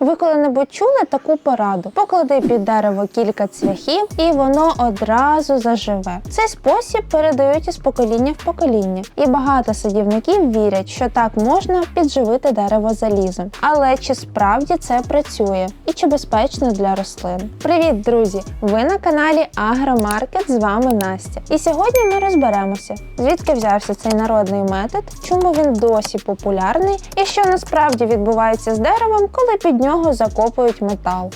Ви коли-небудь чули таку пораду? Поклади під дерево кілька цвяхів, і воно одразу заживе. Цей спосіб передають із покоління в покоління, і багато садівників вірять, що так можна підживити дерево залізом. Але чи справді це працює і чи безпечно для рослин? Привіт, друзі! Ви на каналі Агромаркет. З вами Настя. І сьогодні ми розберемося, звідки взявся цей народний метод, чому він досі популярний і що насправді відбувається з деревом, коли під нього закопують метал.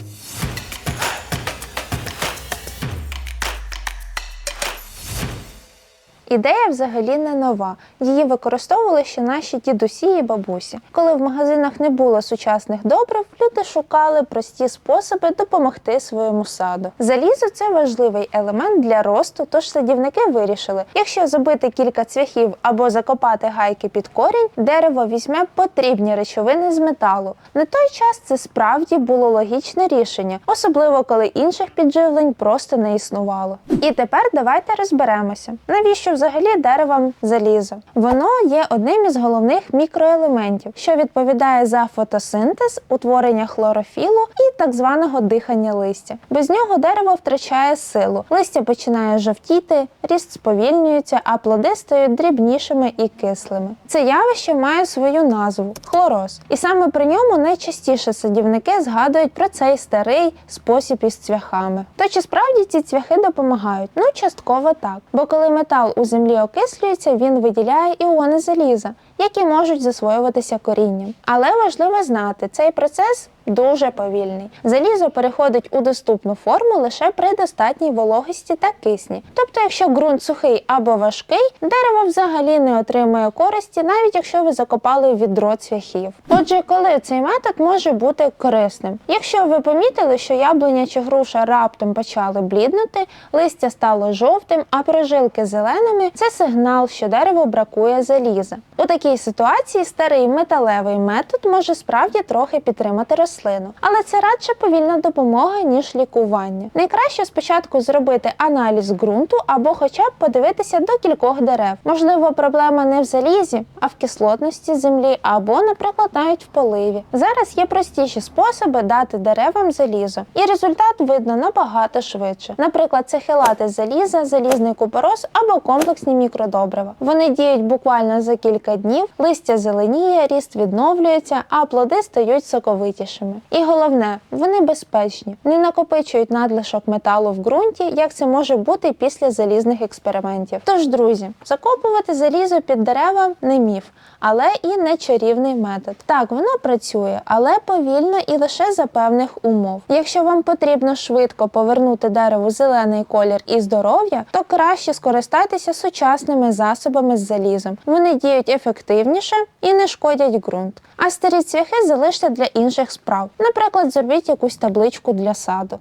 Ідея взагалі не нова. Її використовували ще наші дідусі і бабусі. Коли в магазинах не було сучасних добрив, люди шукали прості способи допомогти своєму саду. Залізо це важливий елемент для росту, тож садівники вирішили, якщо забити кілька цвяхів або закопати гайки під корінь, дерево візьме потрібні речовини з металу. На той час це справді було логічне рішення, особливо коли інших підживлень просто не існувало. І тепер давайте розберемося, навіщо взагалі деревам залізо. Воно є одним із головних мікроелементів, що відповідає за фотосинтез, утворення хлорофілу і так званого дихання листя. Без нього дерево втрачає силу. Листя починає жовтіти, ріст сповільнюється, а плоди стають дрібнішими і кислими. Це явище має свою назву хлороз. І саме при ньому найчастіше садівники згадують про цей старий спосіб із цвяхами. То чи справді ці цвяхи допомагають? Ну, частково так. Бо коли метал у землі окислюється, він виділяє іони заліза, які можуть засвоюватися корінням. Але важливо знати, цей процес дуже повільний. Залізо переходить у доступну форму лише при достатній вологості та кисні. Тобто, якщо ґрунт сухий або важкий, дерево взагалі не отримує користі, навіть якщо ви закопали відро цвяхів. Отже, коли цей метод може бути корисним? Якщо ви помітили, що яблуня чи груша раптом почали бліднути, листя стало жовтим, а прожилки зеленими, це сигнал, що дереву бракує заліза. У такій ситуації старий металевий метод може справді трохи підтримати рослину, але це радше повільна допомога, ніж лікування. Найкраще спочатку зробити аналіз ґрунту або хоча б подивитися до кількох дерев. Можливо, проблема не в залізі, а в кислотності землі або, наприклад, навіть в поливі. Зараз є простіші способи дати деревам залізо, і результат видно набагато швидше. Наприклад, це хелати заліза, залізний купорос або комплексні мікродобрива. Вони діють буквально за кілька днів, листя зеленіє, ріст відновлюється, а плоди стають соковитішими. І головне, вони безпечні, не накопичують надлишок металу в ґрунті, як це може бути після залізних експериментів. Тож, друзі, закопувати залізо під дерева не міф, але і не чарівний метод. Так, воно працює, але повільно і лише за певних умов. Якщо вам потрібно швидко повернути дереву зелений колір і здоров'я, то краще скористайтеся сучасними засобами з залізом. Вони діють ефективніше і не шкодять ґрунт. А старі цвяхи залиште для інших справ. Наприклад, зробіть якусь табличку для саду.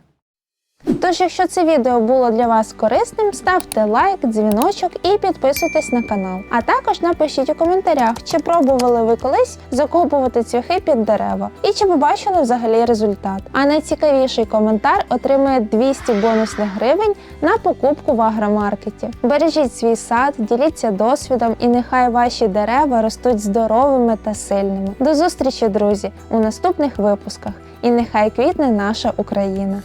Тож, якщо це відео було для вас корисним, ставте лайк, дзвіночок і підписуйтесь на канал. А також напишіть у коментарях, чи пробували ви колись закопувати цвяхи під дерева і чи побачили взагалі результат. А найцікавіший коментар отримує 200 бонусних гривень на покупку в агромаркеті. Бережіть свій сад, діліться досвідом і нехай ваші дерева ростуть здоровими та сильними. До зустрічі, друзі, у наступних випусках. І нехай квітне наша Україна.